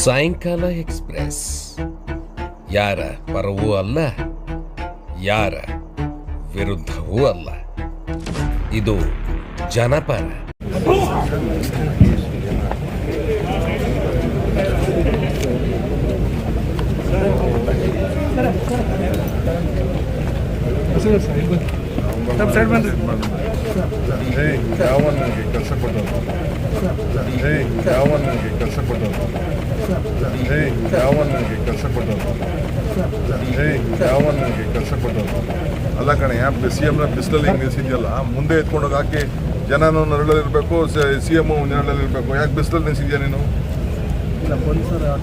ಸಾಯಂಕಾಲ ಎಕ್ಸ್ಪ್ರೆಸ್. ಯಾರ ಪರವೂ ಅಲ್ಲ ಯಾರ ವಿರುದ್ಧವೂ ಅಲ್ಲ. ಇದು ಜನಪರ. ಯಾವ ನನಗೆ ಕೆಲಸ ಕೊಟ್ಟರು ಏಯ್ ಯಾವ ನನಗೆ ಕೆಲಸ ಕೊಟ್ಟರು ಏಯ್ ಯಾವ ನನಗೆ ಕೆಲಸ ಕೊಟ್ಟರು ಏ ಯಾವ ನನಗೆ ಕೆಲಸ ಕೊಟ್ಟರು ಅಲ್ಲ ಕಣೆ ಸಿ ಎಮ್ನ ಬಿಸಿಲಲ್ಲಿ ಹಿಂಗೆ ನಿಲ್ಸಿದ್ಯಲ್ಲ ಮುಂದೆ ಎತ್ಕೊಂಡೋಗಿ ಹಾಕಿ ಜನನೂ ನೆರಳಲ್ಲಿರಬೇಕು ಸಿ ಎಂ ನೆರಳಲ್ಲಿರಬೇಕು. ಯಾಕೆ ಬಿಸಿಲಲ್ಲಿ ನಿಲ್ಸಿದ್ಯಾ ನೀನು?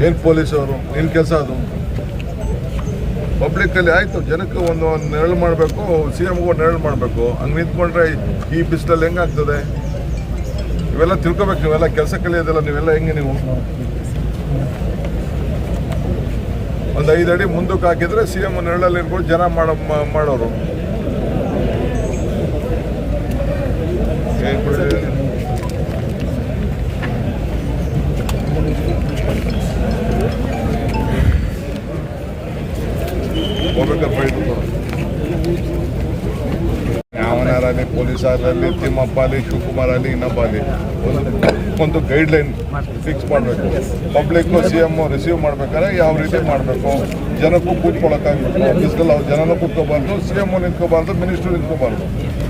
ಏನು ಪೊಲೀಸವರು ಏನು ಕೆಲಸ ಅದು. ಪಬ್ಲಿಕ್ಕಲ್ಲಿ ಆಯಿತು ಜನಕ್ಕೆ ಒಂದು ಒಂದು ನೆರಳು ಮಾಡಬೇಕು ಸಿ ಎಮ್ಗೂ ಒಂದು ನೆರಳು ಮಾಡಬೇಕು. ಹಂಗೆ ನಿಂತ್ಕೊಂಡ್ರೆ ಈ ಬಿಸಿಲಲ್ಲಿ ಹೆಂಗಾಗ್ತದೆ ಇವೆಲ್ಲ ತಿಳ್ಕೊಬೇಕು ನೀವೆಲ್ಲ ಕೆಲಸ ಕಲಿಯೋದಿಲ್ಲ ನೀವೆಲ್ಲ ಹೆಂಗೆ ನೀವು? ಒಂದು ಐದು ಅಡಿ ಮುಂದಕ್ಕೆ ಹಾಕಿದ್ರೆ ಸಿ ಎಂ ನೆರಳಲ್ಲಿ ಇರ್ಕೊಂಡು ಜನ ಮಾಡೋ ಮಾಡೋರು. ಏನ್ ಹೋಗ್ಬೇಕಾದ್ರೆ ಪೊಲೀಸ್ ಆಗಲಿ ತಿಮ್ಮಪ್ಪ ಆಗಲಿ ಶಿವಕುಮಾರ್ ಆಗಲಿ ಇನ್ನೊಬ್ಬ ಆಗಲಿ ಒಂದು ಒಂದು ಗೈಡ್ಲೈನ್ ಫಿಕ್ಸ್ ಮಾಡಬೇಕು. ಪಬ್ಲಿಕ್ಕು ಸಿ ಎಂ ರಿಸೀವ್ ಮಾಡ್ಬೇಕಾದ್ರೆ ಯಾವ ರೀತಿ ಮಾಡಬೇಕು? ಜನಕ್ಕೂ ಕೂತ್ಕೊಳ್ಳೋಕ್ಕಾಗಬೇಕು ಬಿಸಿಲಲ್ಲಿ ಅವ್ರು ಜನನೂ ಕೂತ್ಕೋಬಾರ್ದು ಸಿ ಎಂ ನಿಂತ್ಕೋಬಾರ್ದು ಮಿನಿಸ್ಟ್ರು ನಿಂತ್ಕೋಬಾರ್ದು.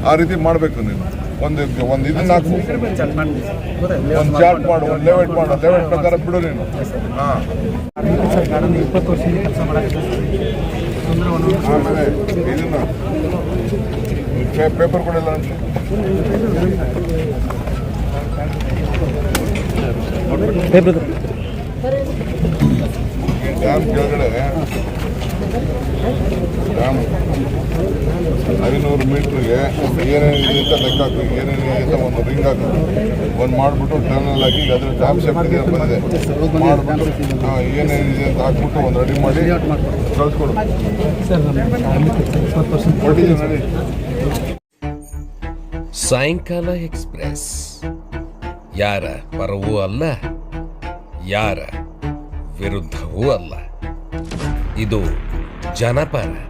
ಆ ರೀತಿ ಮಾಡಬೇಕು ನೀನು. ಒಂದು ಒಂದು ಇದನ್ನ ಹಾಕು. ಒಂದು ಚಾರ್ಟ್ ಮಾಡು, ಒಂದು ಲೆವೆಟ್ ಮಾಡು. ಲೆವೆಟ್ ಪ್ರಕಾರ ಬಿಡು ನೀನು. ಹಾಂ. ಇಪ್ಪತ್ತು ಇದನ್ನ ಪೇಪರ್ ಕೊಡಲ್ಲ ಅಂತ? ಡ್ಯಾಮ್ ಕೆಳಗಡೆ. ಡ್ಯಾಮ್ ಐನೂರು ಮೀಟ್ರಿಗೆ ಏನೇನಿದೆ ಅಂತ ಲೆಕ್ಕ ಹಾಕಿ. ಏನೇನಿದೆ ಅಂತ ಒಂದು ರಿಂಗ್ ಹಾಕಿ. ಒಂದು ಮಾಡಿಬಿಟ್ಟು ಟರ್ನಲ್ ಹಾಕಿ ಅದ್ರ ಡ್ಯಾಮ್ ಸೇಫ್ಟಿ ಬಂದಿದೆ. ಮಾಡಿಬಿಟ್ಟು ಹಾಂ ಏನೇನಿದೆ ಅಂತ ಹಾಕ್ಬಿಟ್ಟು ಒಂದು ರೆಡಿ ಮಾಡಿ ಕಳಿಸ್ಕೊಡು. ಕೊಟ್ಟಿದ್ದೀವಿ ನೋಡಿ. ಸಾಯಂಕಾಲ ಎಕ್ಸ್ಪ್ರೆಸ್. ಯಾರ ಪರವೂ ಅಲ್ಲ ಯಾರ ವಿರುದ್ಧವೂ ಅಲ್ಲ. ಇದು ಜನಪರ.